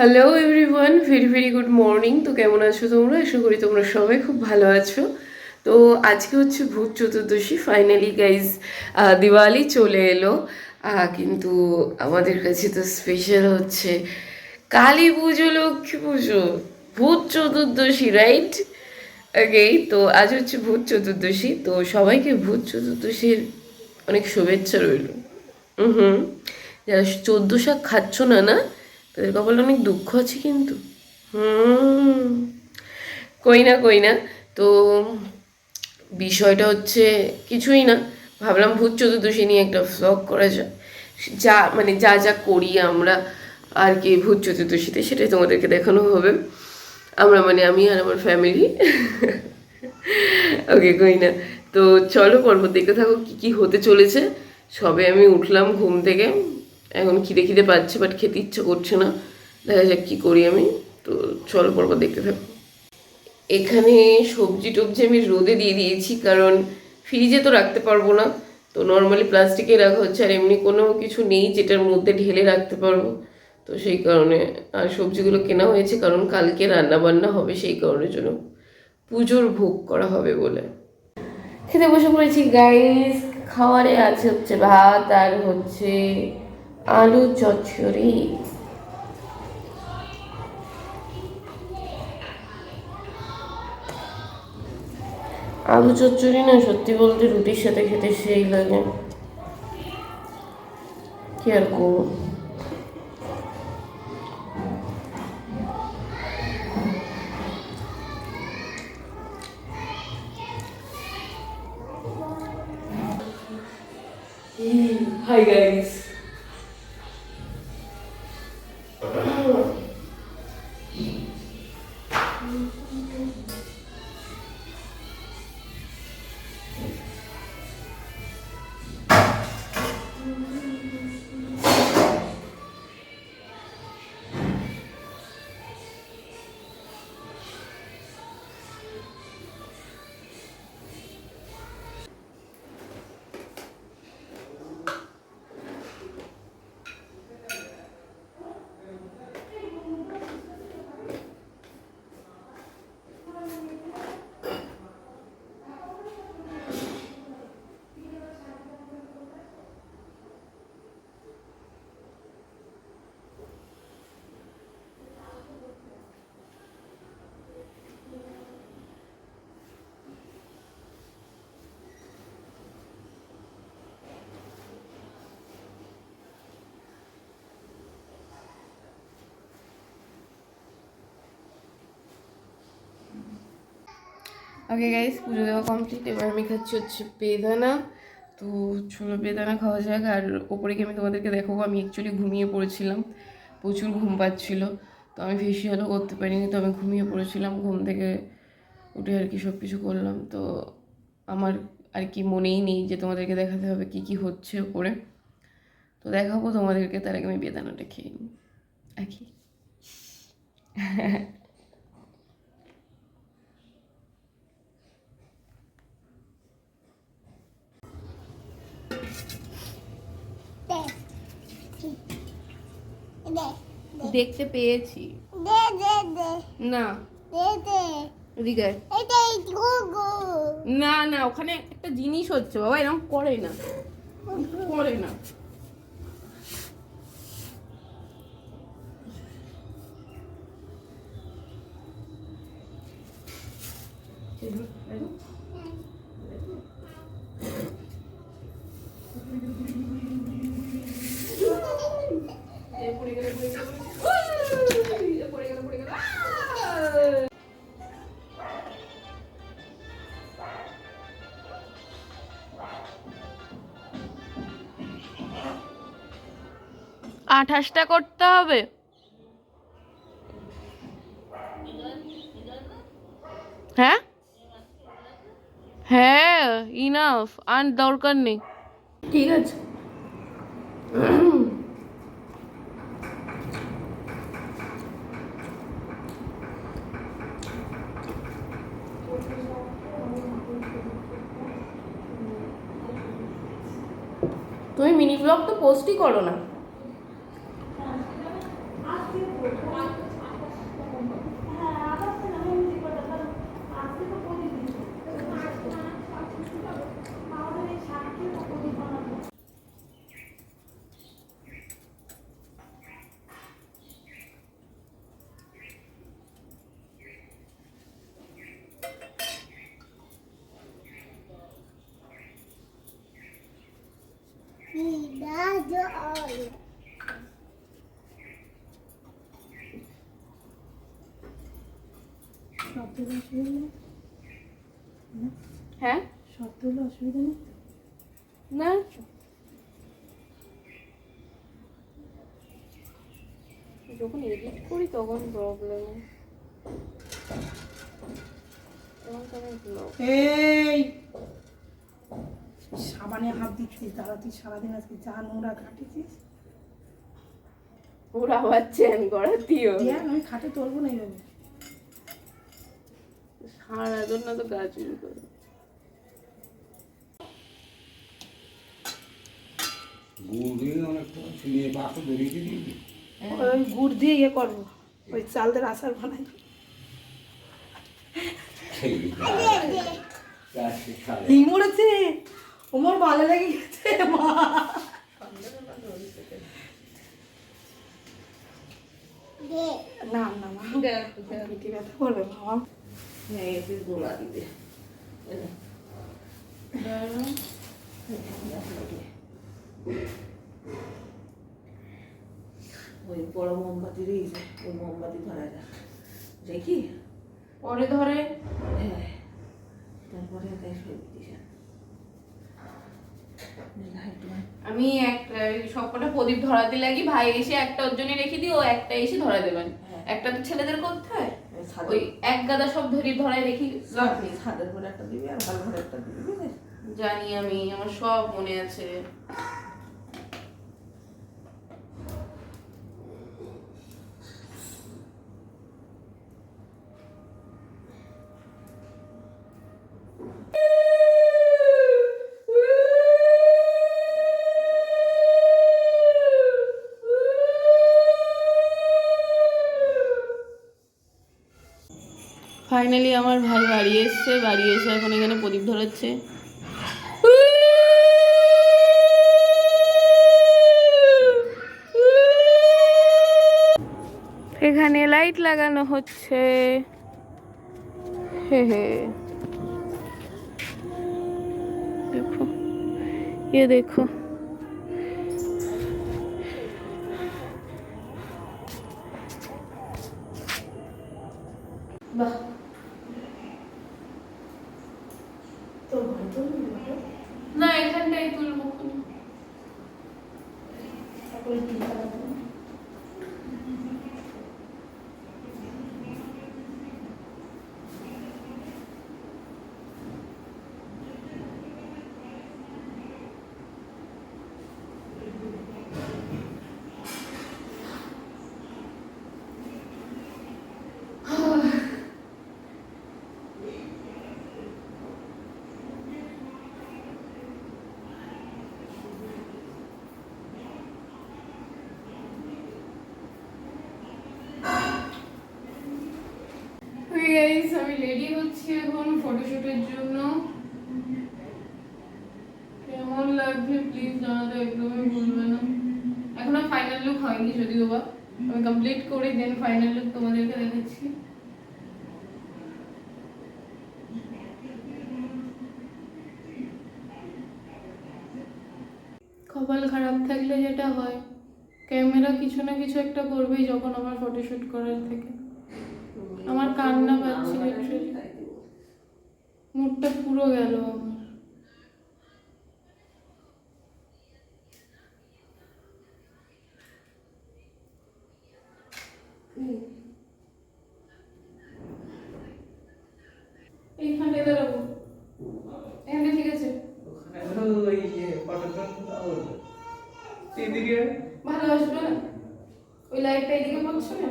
Hello everyone very very good morning তো কেমন আছো তোমরা? আশা করি তোমরা সবাই খুব ভালো আছো। তো আজকে হচ্ছে ভূত চতুর্দশী। ফাইনালি গাইজ দিওয়ালি চলে এলো। কিন্তু আমাদের কাছে তো স্পেশাল হচ্ছে কালী পুজো, লক্ষ্মী পুজো। ভূত চতুর্দশী রাইট ওকে তো আজ হচ্ছে ভূত চতুর্দশী। তো সবাইকে ভূত চতুর্দশীর অনেক শুভেচ্ছা রইল। হুম। যারা চোদ্দ শাক খাচ্ছ না না? তাদের কপালে অনেক দুঃখ আছে কিন্তু। হুম। কই না কই না। তো বিষয়টা হচ্ছে কিছুই না। ভাবলাম ভূত চতুর্দশী নিয়ে একটা ভ্লগ করা যায় যা মানে যা যা করি আমরা আর কি ভূত চতুর্দশীতে, সেটাই তোমাদেরকে দেখানো হবে। আমরা মানে আমি আর আমার ফ্যামিলি ওকে কই না। তো চলো পর্ব দেখতে থাকো কি কি হতে চলেছে। সবে আমি উঠলাম ঘুম থেকে। এখন খিদে খিদে পাচ্ছে বাট খেতে ইচ্ছা করছে না। দেখা যাক কী করি আমি। তো চলো পর্ব দেখতে থাকো। এখানে সবজি টবজি আমি রোদে দিয়ে দিয়েছি, কারণ ফ্রিজে তো রাখতে পারব না। তো নর্মালি প্লাস্টিকে রাখা হচ্ছে, আর এমনি কোনো কিছু নেই যেটার মধ্যে ঢেলে রাখতে পারব। তো সেই কারণে আর সবজিগুলো কেনা হয়েছে, কারণ কালকে রান্না বান্না হবে সেই কারণের জন্য। পুজোর ভোগ করা হবে বলে। খেতে বসে পড়েছি গাইস খাওয়ারে আছে হচ্ছে ভাত আর হচ্ছে আলু চচ্চড়ি। আলু চচ্চড়ি না, সত্যি বলতে রুটির সাথে খেতে সেই লাগে। কি আর Hi, guys. ওকে গাইস পুজো দেওয়া কমপ্লিট এবার আমি খাচ্ছি হচ্ছে বেদানা। তো ছোটো বেদানা খাওয়া যাক, আর ওপরে গিয়ে আমি তোমাদেরকে দেখাবো? আমি অ্যাকচুয়ালি ঘুমিয়ে পড়েছিলাম। প্রচুর ঘুম পাচ্ছিলো। তো আমি ফেসিয়ালও করতে পারিনি, তো আমি ঘুমিয়ে পড়েছিলাম, ঘুম থেকে উঠে আর কি সব কিছু করলাম। তো আমার আর কি মনেই নেই যে তোমাদেরকে দেখাতে হবে কি কি হচ্ছে ওপরে। তো দেখাবো তোমাদেরকে, তার আগে আমি বেদানাটা খেয়ে নিই। আর কি দে দেখতে পেয়েছি। না। না না ওখানে একটা জিনিস হচ্ছে বাবা এরকম করে না। করে না। আঠাশটা করতে হবে। হ্যাঁ? হ্যাঁ ইনাফ আর দরকার নেই। ঠিক আছে। তুমি মিনি ব্লগ তো পোস্টই করো না। হ্যাঁ? অসুবিধা নেই তো? না। যখন এডিট করি তখন প্রবলেম সাবানে হাত দিচ্ছিস দাদা তুই সারাদিন আজকে যা নোংরা কাটিছিস ওর আবার চ্যান করা দিও দেখ আমি খাটে তুলবো না এইভাবে সারাদিন না তো গা চুরি করে। গুড় দিয়ে অনেকটা ছিলিয়ে পাশে বেরিয়ে দিবি। ওই গুড় দিয়ে ইয়ে করব ওই চালদের আচার বানাই। গাছে ওমর ভালো লেগে গেছে মা। না না মা পিঠে ব্যথা করবে বাবা গোলা দিবে ওই বড় মোমবাতি দিয়েছে ওই মোমবাতি ধরা যাক। দেখি? পরে ধরে। হ্যাঁ। তারপরে তাই সই দিয়েছে আমি একটা সবকটা প্রদীপ ধরাতে লাগি ভাই এসে একটা ওর জন্য রেখে দিই ও একটা এসে ধরা দেবেন একটা তো ছেলেদের করতে হয় ওই এক গাদা সব ধরি ধরায় রেখি ছাদের ঘরে একটা দিবি আর ভালো ঘরে একটা দিবি জানি আমি আমার সব মনে আছে। ফাইনালি আমার ভাই বাড়ি এসছে, বাড়ি এসে এখন এখানে প্রদীপ ধরাচ্ছে। এখানে লাইট লাগানো হচ্ছে। হে হে। দেখো। ইয়ে দেখো। না এখানটাই তুলবো তারপরে কি খারাপ গাইস আমি রেডি হচ্ছি এখন ফটোশুটের জন্য। কেমন লাগছে? প্লিজ জানাতে একদমই ভুলবে না। এখনও ফাইনাল লুক হয়নি যদিও বা। আমি কমপ্লিট করে দেন ফাইনাল লুক তোমাদেরকে দেখাচ্ছি। কপাল খারাপ থাকলে যেটা হয়, ক্যামেরা কিছু না কিছু একটা করবেই যখন আমার ফটোশুট করার থেকে। আমার কান্না পাচ্ছে মুডটা পুরো গেল আমার এইখানটায় দাঁড়াবো এখানটা ঠিক আছে ভালো আসবে না ওই লাইটটা এদিকে পড়ছে না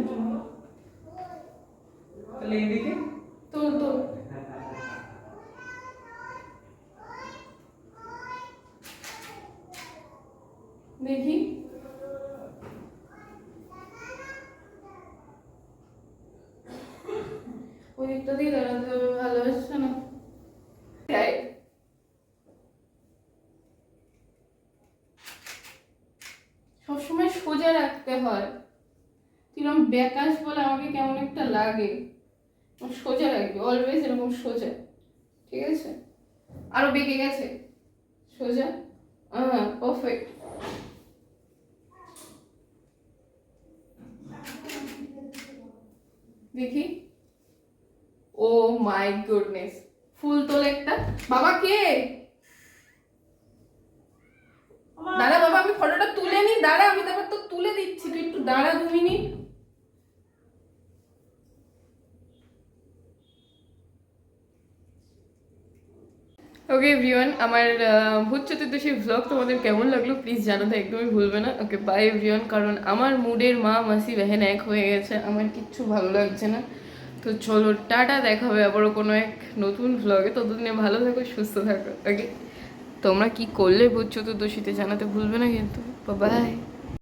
দেখি। ওই দিয়ে দাঁড়াতে না। সবসময় সোজা রাখতে হয়। কিরম ব্যাকাশ বলে আমাকে কেমন একটা লাগে। সোজা রাখবি অলওয়েজ এরকম সোজা, ঠিক আছে? আরও বেঁকে গেছে, সোজা হ্যাঁ পারফেক্ট দেখি। ও মাই গুডনেস ফুল তোলে একটা। বাবা কে? দাঁড়া বাবা, আমি ফটোটা তুলে নি, দাঁড়া, আমি তারপর তো তুলে দিচ্ছি, তুই একটু দাঁড়া ঘুমিনি ওকে এভরিওয়ান আমার ভূত চতুর্দশী ভ্লগ তোমাদের কেমন লাগল প্লিজ জানাতে একদমই ভুলবে না। ওকে বাই এভরিওয়ান কারণ আমার মুডের মা, মাসি, বেহেন এক হয়ে গেছে, আমার কিচ্ছু ভালো লাগছে না। তো চলো, টাটা দেখাবে আবারও কোনো এক নতুন ভ্লগে ততদিনে ভালো থাকো, সুস্থ থাকো ওকে তোমরা কি করলে ভূত চতুর্দশীতে জানাতে ভুলবে না কিন্তু। বাই